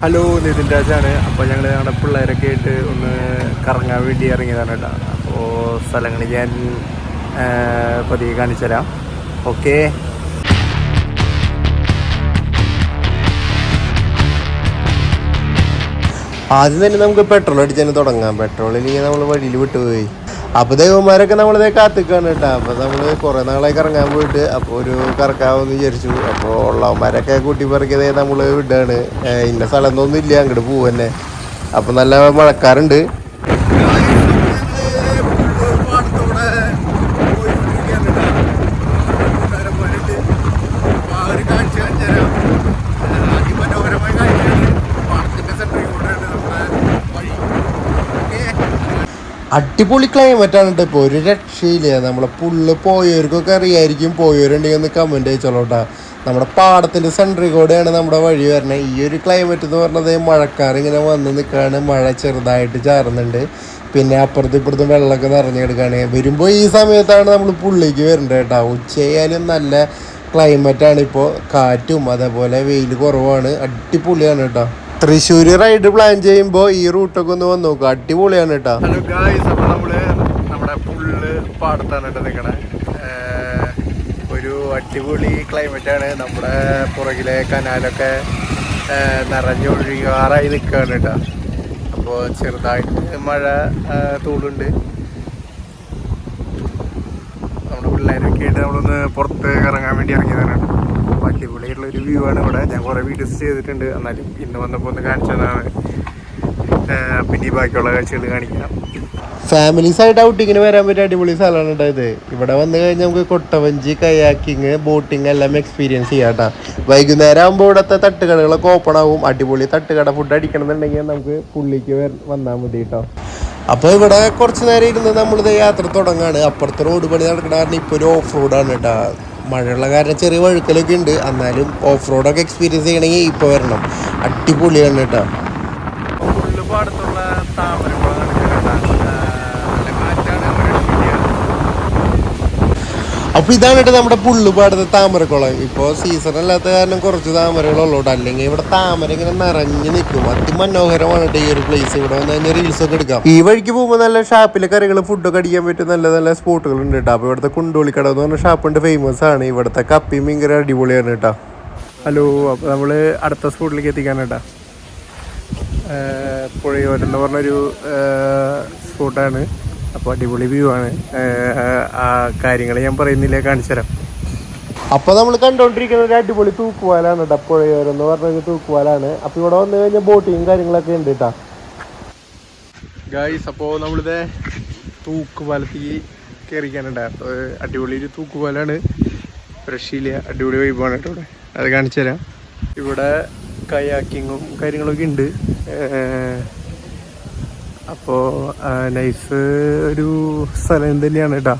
Hello Nitin രാജാണ്. അപ്പോൾ ഞങ്ങൾ ഞങ്ങളുടെ പിള്ളേരൊക്കെ ആയിട്ട് ഒന്ന് കറങ്ങാൻ വേണ്ടി ഇറങ്ങിയതാണ് കേട്ടോ. അപ്പോൾ സ്ഥലങ്ങൾ ഞാൻ പതിയെ കാണിച്ചു തരാം. ഓക്കെ? ആദ്യം തന്നെ നമുക്ക് പെട്രോൾ അടിച്ചതിന് തുടങ്ങാം. പെട്രോൾ ഇല്ലെങ്കിൽ നമ്മൾ വഴിയിൽ വിട്ടുപോയി. അപ്പൊ ദൈവന്മാരൊക്കെ നമ്മളിതേ കാത്തിക്കാണ് കേട്ടോ. അപ്പൊ നമ്മൾ കുറെ നാളായി കറങ്ങാൻ പോയിട്ട് അപ്പൊ ഒരു കറക്കാവെന്ന് വിചാരിച്ചു. അപ്പൊ ഉള്ളവന്മാരൊക്കെ കൂട്ടി പറക്കിയതേ നമ്മൾ വിടാണ്. ഇന്ന സ്ഥലം ഒന്നും ഇല്ല അങ്ങോട്ട് പോവന്നെ. അപ്പൊ നല്ല മഴക്കാറുണ്ട്. അടിപൊളി ക്ലൈമറ്റ് ആണ് ഇപ്പോൾ ഒരു രക്ഷയില്ല. നമ്മളെ പുള്ള് പോയവർക്കൊക്കെ അറിയായിരിക്കും. പോയവരുണ്ടെങ്കിൽ ഒന്ന് കമന്റ് അയച്ചോളൂട്ടാ നമ്മുടെ പാടത്തിന്റെ സെൻട്രി കൂടെയാണ് നമ്മുടെ വഴി വരുന്നത് ഈ ഒരു ക്ലൈമറ്റ് എന്ന് പറഞ്ഞത് മഴക്കാർ ഇങ്ങനെ വന്ന് നിൽക്കുകയാണ്. മഴ ചെറുതായിട്ട് ചാറുന്നുണ്ട്. പിന്നെ അപ്പുറത്തും ഇപ്പുറത്തും വെള്ളമൊക്കെ നിറഞ്ഞു കിടക്കുകയാണ്. വരുമ്പോൾ ഈ സമയത്താണ് നമ്മൾ പുള്ളിക്ക് വരേണ്ടത് കേട്ടോ ഉച്ചയായാലും നല്ല ക്ലൈമറ്റാണ് ഇപ്പോൾ കാറ്റും അതേപോലെ വെയിൽ കുറവാണ്. അടിപൊളിയാണ് കേട്ടോ തൃശ്ശൂർ റൈഡ് പ്ലാൻ ചെയ്യുമ്പോൾ ഈ റൂട്ടൊക്കെ ഒന്ന് വന്നു നോക്കുക അടിപൊളിയാണ് കേട്ടോ. ഹലോ ഗായ്സ് അപ്പോൾ നമ്മൾ നമ്മുടെ ഫുള്ള് പാടത്താണ് കേട്ടോ നിൽക്കണേ ഒരു അടിപൊളി ആണ്. നമ്മുടെ പുറകിലെ കനാലൊക്കെ നിറഞ്ഞൊഴുകാറായി നിൽക്കുകയാണ് കേട്ടോ. അപ്പോൾ ചെറുതായിട്ട് മഴ തൂളുണ്ട് നമ്മുടെ പിള്ളേരൊക്കെ ആയിട്ട് നമ്മളൊന്ന് പുറത്ത് ഇറങ്ങാൻ വേണ്ടി ഇറങ്ങിയതാണ്. അപ്പോൾ അടിപൊളിയായിട്ടുള്ള ഒരു വ്യൂ ആണ് ഇവിടെ. ഞാൻ കുറേ വീഡിയോസ് ചെയ്തിട്ടുണ്ട്. എന്നാലും ഇന്ന് വന്നപ്പോൾ ഒന്ന് കാണിച്ചതാണ് പിന്നെ ബാക്കിയുള്ള കാഴ്ചകൾ കാണിക്കാം. ഫാമിലീസ് ആയിട്ട് ഔട്ടിങ്ങിന് വരാൻ പറ്റിയ അടിപൊളി സ്ഥലമാണ് ഉണ്ടായത് ഇവിടെ വന്നു കഴിഞ്ഞാൽ നമുക്ക് കൊട്ടവഞ്ചി കയാക്കിങ് ബോട്ടിങ് എല്ലാം എക്സ്പീരിയൻസ് ചെയ്യാം കേട്ടോ. വൈകുന്നേരം ആകുമ്പോൾ ഇവിടുത്തെ തട്ടുകടകളൊക്കെ ഓപ്പൺ ആവും. അടിപൊളി തട്ടുകട ഫുഡ് അടിക്കണം എന്നുണ്ടെങ്കിൽ നമുക്ക് പുള്ളിക്ക് വന്നാൽ മതി കേട്ടോ. അപ്പോൾ ഇവിടെ കുറച്ച് നേരം ഇരുന്ന് നമ്മളിത് യാത്ര തുടങ്ങാണ്. അപ്പുറത്തെ റോഡ് പണി നടക്കണ കാരണം ഇപ്പോൾ ഒരു ഓഫ് റോഡാണ് കേട്ടോ. മഴയുള്ള കാരണം ചെറിയ വഴുക്കലൊക്കെ ഉണ്ട്. എന്നാലും ഓഫ് റോഡൊക്കെ എക്സ്പീരിയൻസ് ചെയ്യണമെങ്കിൽ ഇപ്പോൾ വരണം. അടിപൊളിയാണ് കേട്ടോ. ഫുള്ള് പാടത്തുള്ള താമരക്കുളമാണ് നല്ല കാറ്റാണ് ഒരു രക്ഷയില്ല. അപ്പൊ ഇതാണ് കേട്ടോ നമ്മുടെ പുള്ളുപാടത്തെ താമരക്കുളം. ഇപ്പോൾ സീസൺ അല്ലാത്ത കാരണം കുറച്ച് താമരകളുള്ളൂട്ടോ അല്ലെങ്കിൽ ഇവിടെ താമര ഇങ്ങനെ നിറഞ്ഞു നിൽക്കും അതിമനോഹരമാണ് കേട്ടോ ഈ ഒരു പ്ലേസ് ഇവിടെ വന്ന് കഴിഞ്ഞാൽ റീൽസ് ഒക്കെ എടുക്കാം. ഈ വഴിക്ക് പോകുമ്പോൾ നല്ല ഷാപ്പിലെ കറികൾ ഫുഡൊക്കെ അടിക്കാൻ പറ്റും നല്ല നല്ല സ്പോട്ടുകൾ ഉണ്ട് കേട്ടോ. അപ്പോൾ ഇവിടുത്തെ കുണ്ടോളിക്കട എന്ന് പറഞ്ഞ ഷാപ്പുണ്ട് ഫേമസ് ആണ്. ഇവിടുത്തെ കപ്പിയും ഭയങ്കര അടിപൊളിയാണ് കേട്ടോ. ഹലോ അപ്പോൾ നമ്മൾ അടുത്ത സ്പോട്ടിലേക്ക് എത്തിക്കാൻ കേട്ടാ. പുഴയോരം എന്ന് പറഞ്ഞൊരു സ്പോട്ടാണ്. അപ്പോൾ അടിപൊളി വ്യൂ ആണ്. ആ കാര്യങ്ങൾ ഞാൻ പറയുന്നില്ല കാണിച്ചു തരാം. അപ്പൊ നമ്മൾ കണ്ടോണ്ടിരിക്കുന്നത് ഒരു അടിപൊളി തൂക്കുവാലാണ് കേട്ടോ പുഴയോരം എന്ന് പറഞ്ഞൊരു തൂക്കുവാലാണ്. അപ്പൊ ഇവിടെ വന്നു കഴിഞ്ഞാൽ ബോട്ടിങ്ങും കാര്യങ്ങളൊക്കെ ഉണ്ട് കേട്ടോ ഗായ്സ് അപ്പോൾ നമ്മളിത് തൂക്കുപാലത്തേക്ക് കയറിക്കാനുണ്ട് അപ്പോൾ അടിപൊളി ഒരു തൂക്കുപാലാണ് രക്ഷയില്ല അടിപൊളി വൈബാണ് കേട്ടോ ഇവിടെ. അത് കാണിച്ചു തരാം. ഇവിടെ കയാക്കിങ്ങും കാര്യങ്ങളൊക്കെ ഉണ്ട്. അപ്പോൾ നൈസ് ഒരു സ്ഥലം തന്നെയാണ് കേട്ടോ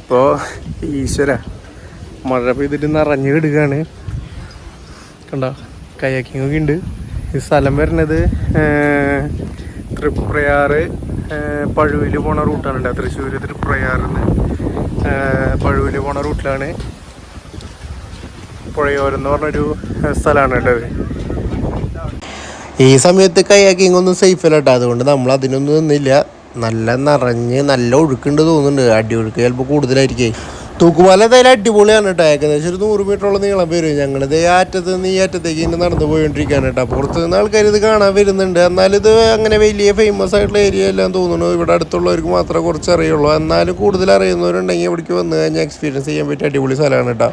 ഇപ്പോൾ ഈശ്വര മഴ പെയ്തിട്ട് നിറഞ്ഞു കിടുകയാണ് കണ്ടോ കയാക്കിംഗ് ഒക്കെ ഉണ്ട്. ഈ സ്ഥലം വരുന്നത് തൃപ്രയാറ് പഴുവിൽ പോണ റൂട്ടാണ് കേട്ടോ തൃശ്ശൂർ തൃപ്രയാറിന്ന്. പഴുവിൽ പോണ റൂട്ടിലാണ് പുഴയോരം എന്ന് പറഞ്ഞൊരു സ്ഥലമാണ് കേട്ടോ ഇത്. ഈ സമയത്ത് കയാക്കിങ് ഒന്നും സേഫ് അല്ല കേട്ടോ അതുകൊണ്ട് നമ്മൾ അതിനൊന്നും നിന്നില്ല. നല്ല നിറഞ്ഞ് നല്ല ഒഴുക്കുണ്ട് തോന്നുന്നുണ്ട്. അടി ഒഴുക്ക് ചിലപ്പോൾ കൂടുതലായിരിക്കേ. തൂക്കുപാലം എന്തായാലും അടിപൊളിയാണ് കേട്ടോ ഏകദേശം ഒരു നൂറ് മീറ്ററോളം നീളം വരും. ഞങ്ങൾ ഈ അറ്റത്ത് നിന്ന് ഈ അറ്റത്തേക്ക് ഇങ്ങനെ നടന്നു പോയിക്കൊണ്ടിരിക്കുകയാണ് കേട്ടോ പുറത്ത് നിന്ന് ആൾക്കാർ ഇത് കാണാൻ വരുന്നുണ്ട്. എന്നാലും ഇത് അങ്ങനെ വലിയ ഫേമസ് ആയിട്ടുള്ള ഏരിയ എല്ലാം തോന്നുന്നു. ഇവിടെ അടുത്തുള്ളവർക്ക് മാത്രമേ കുറച്ച് അറിയുള്ളൂ എന്നാലും കൂടുതൽ അറിയുന്നവരുണ്ടെങ്കിൽ ഇവിടേക്ക് വന്ന് കഴിഞ്ഞാൽ എക്സ്പീരിയൻസ് ചെയ്യാൻ പറ്റിയ അടിപൊളി സ്ഥലമാണ് കേട്ടോ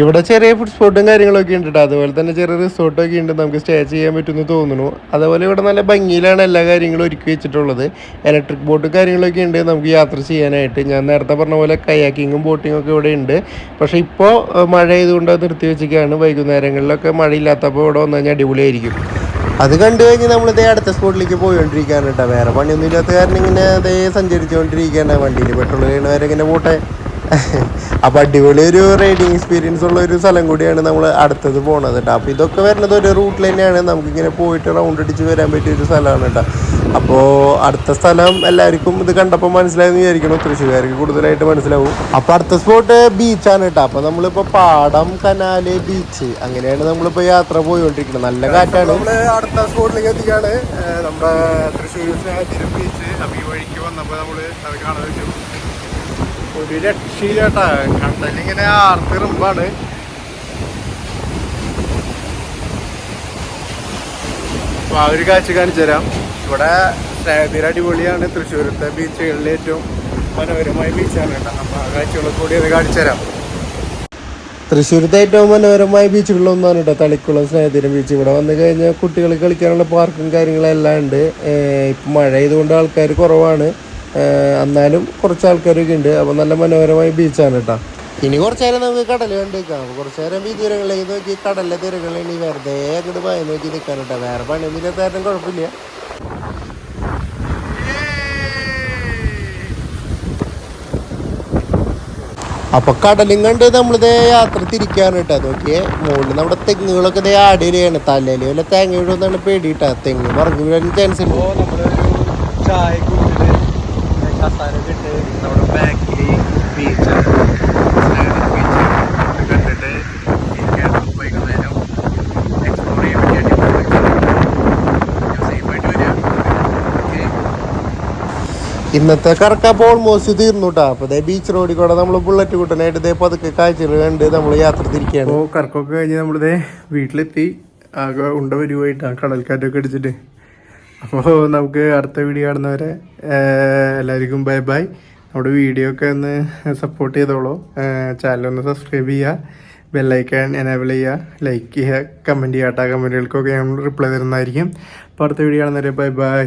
ഇവിടെ ചെറിയ ഫുഡ് സ്പോട്ടും കാര്യങ്ങളൊക്കെ ഉണ്ട് കേട്ടോ അതുപോലെ തന്നെ ചെറിയ റിസോർട്ടൊക്കെ ഉണ്ട് നമുക്ക് സ്റ്റേ ചെയ്യാൻ പറ്റുമെന്ന് തോന്നുന്നു. അതുപോലെ ഇവിടെ നല്ല ഭംഗിയിലാണ് എല്ലാ കാര്യങ്ങളും ഒരുക്കി വെച്ചിട്ടുള്ളത്. ഇലക്ട്രിക് ബോട്ടും കാര്യങ്ങളൊക്കെ ഉണ്ട് നമുക്ക് യാത്ര ചെയ്യാനായിട്ട്. ഞാൻ നേരത്തെ പറഞ്ഞ പോലെ കയാക്കിങ്ങും ബോട്ടിങ്ങും ഒക്കെ ഇവിടെ ഉണ്ട്. പക്ഷേ ഇപ്പോൾ മഴ ആയതുകൊണ്ട് നിർത്തി വെച്ചിരിക്കുകയാണ്. വൈകുന്നേരങ്ങളിലൊക്കെ മഴയില്ലാത്തപ്പോൾ ഇവിടെ വന്നു കഴിഞ്ഞാൽ അടിപൊളിയായിരിക്കും. അത് കണ്ടു കഴിഞ്ഞ് നമ്മൾ അടുത്ത സ്പോട്ടിലേക്ക് പോയിക്കൊണ്ടിരിക്കുകയാണ് വേറെ പണിയൊന്നും ഇല്ലാത്ത കാരണം ഇങ്ങനെ അതേ സഞ്ചരിച്ചുകൊണ്ടിരിക്കുകയാണ് വണ്ടിയിൽ. പെട്രോൾ കഴിയണവരെ ഇങ്ങനെ പോട്ടെ. അപ്പൊ അടിപൊളി ഒരു റൈഡിങ് എക്സ്പീരിയൻസ് ഉള്ള ഒരു സ്ഥലം കൂടിയാണ് നമ്മൾ അടുത്തത് പോണത് കേട്ടോ അപ്പൊ ഇതൊക്കെ വരുന്നത് ഒരു റൂട്ടിൽ തന്നെയാണ് നമുക്കിങ്ങനെ പോയിട്ട് റൗണ്ട് അടിച്ച് വരാൻ പറ്റിയ ഒരു സ്ഥലമാണ് കേട്ടോ അപ്പോ അടുത്ത സ്ഥലം എല്ലാവർക്കും ഇത് കണ്ടപ്പോൾ മനസ്സിലായെന്ന് വിചാരിക്കണം തൃശ്ശൂർകാർക്ക് കൂടുതലായിട്ട് മനസ്സിലാവും. അപ്പോൾ അടുത്ത സ്പോട്ട് ബീച്ചാണ് കേട്ടോ അപ്പോൾ നമ്മളിപ്പോൾ പാടം കനാല് ബീച്ച് അങ്ങനെയാണ് നമ്മളിപ്പോൾ യാത്ര പോയിക്കൊണ്ടിരിക്കുന്നത്. നല്ല കാറ്റാണ്. നമ്മൾ അടുത്ത സ്പോട്ടിലേക്ക് എത്തിക്കാണ്. നമ്മുടെ തൃശ്ശൂർ ബീച്ച് ഈ വഴിക്ക് വന്നപ്പോ നമ്മൾ അത് കാണാൻ പറ്റും. ഒരു രക്ഷയില്ലാട്ടാ. കണ്ടലിങ്ങനെ ആർത്തിറുമ്പാണ് അപ്പൊ ആ ഒരു കാഴ്ച കാണിച്ചു തരാം. ഇവിടെ സ്നേഹത്തിന് അടിപൊളിയാണ്. തൃശ്ശൂരത്തെ ബീച്ചുകളിൽ ഏറ്റവും മനോഹരമായ ബീച്ചാണ് കേട്ടോ. അപ്പൊ ആ കാഴ്ചകളൊക്കെ കൂടി അത് കാണിച്ചു തരാം. തൃശ്ശൂരത്തെ ഏറ്റവും മനോഹരമായ ബീച്ചുകളിലൊന്നാണ് കേട്ടോ തളിക്കുളം സ്നേഹതീരം ബീച്ച്. ഇവിടെ വന്നു കഴിഞ്ഞാൽ കുട്ടികൾ കളിക്കാനുള്ള പാർക്കും കാര്യങ്ങളും എല്ലാം ഉണ്ട്. ഇപ്പം മഴ ആൾക്കാർ കുറവാണ്. എന്നാലും കുറച്ച് ആൾക്കാരൊക്കെ ഉണ്ട്. അപ്പോൾ നല്ല മനോഹരമായ ബീച്ചാണ് കേട്ടോ ഇനി കുറച്ച് നേരം നമുക്ക് കടൽ കണ്ട് നിൽക്കാം അപ്പോൾ കുറച്ച് നേരം ഈ തീരങ്ങളിലേക്ക് നോക്കി കടലിലെ തീരങ്ങളിൽ ഇനി വെറുതെ അങ്ങോട്ട് ഭയം നോക്കി നിൽക്കാൻ കേട്ടോ വേറെ പണിയൊന്നും കാരണം കുഴപ്പമില്ല. അപ്പൊ കടലും കണ്ട് നമ്മളിതേ യാത്ര തിരിക്കാണ് കേട്ടോ നോക്കിയേ മുകളിൽ നമ്മുടെ തെങ്ങുകളൊക്കെ ഇതേ ആടി വരികയാണ് തലയിൽ വല്ല തേങ്ങ വീഴുമെന്നാണ് പേടിയിട്ടാ തെങ്ങ് പറഞ്ഞു വീഴാൻ ചാൻസ് ഉണ്ട് കസാരൊക്കെ ഇട്ട് നമ്മുടെ ബാക്കിൽ ബീച്ചാണ് ബീച്ച് കണ്ടിട്ട് വൈകുന്നേരം എക്സ്പ്ലോർ ചെയ്യാൻ വേണ്ടി സേഫായിട്ട് വരിക. ഓക്കെ ഇന്നത്തെ കറക്കപ്പോൾ ഓൾമോസ്റ്റ് തീർന്നു കേട്ടോ അപ്പൊ ഇതേ ബീച്ച് റോഡിൽ കൂടെ നമ്മൾ ബുള്ളറ്റ് കൂട്ടനായിട്ട് ഇതേ പതുക്കെ കാഴ്ചകൾ കണ്ട് നമ്മൾ യാത്ര തിരിക്കുകയാണ് അപ്പോൾ കറക്കമൊക്കെ കഴിഞ്ഞ് നമ്മളിതേ വീട്ടിലെത്തി. ആകെ ഉണ്ട വരുമായിട്ടാണ് കടൽക്കാറ്റൊക്കെ അടിച്ചിട്ട്. അപ്പോൾ നമുക്ക് അടുത്ത വീഡിയോ കാണുന്നവരെ എല്ലാവർക്കും ബൈ ബൈ നമ്മുടെ വീഡിയോ ഒക്കെ ഒന്ന് സപ്പോർട്ട് ചെയ്തോളൂ. ചാനലൊന്ന് സബ്സ്ക്രൈബ് ചെയ്യുക ബെല്ലൈക്കൺ എനേബിൾ ചെയ്യുക ലൈക്ക് ചെയ്യുക കമന്റ് ചെയ്യാട്ടാ കമന്റുകൾക്കൊക്കെ ഞാൻ റിപ്ലൈ തരുന്നതായിരിക്കും. അപ്പോൾ അടുത്ത വീഡിയോ കാണുന്നവരെ ബൈ ബൈ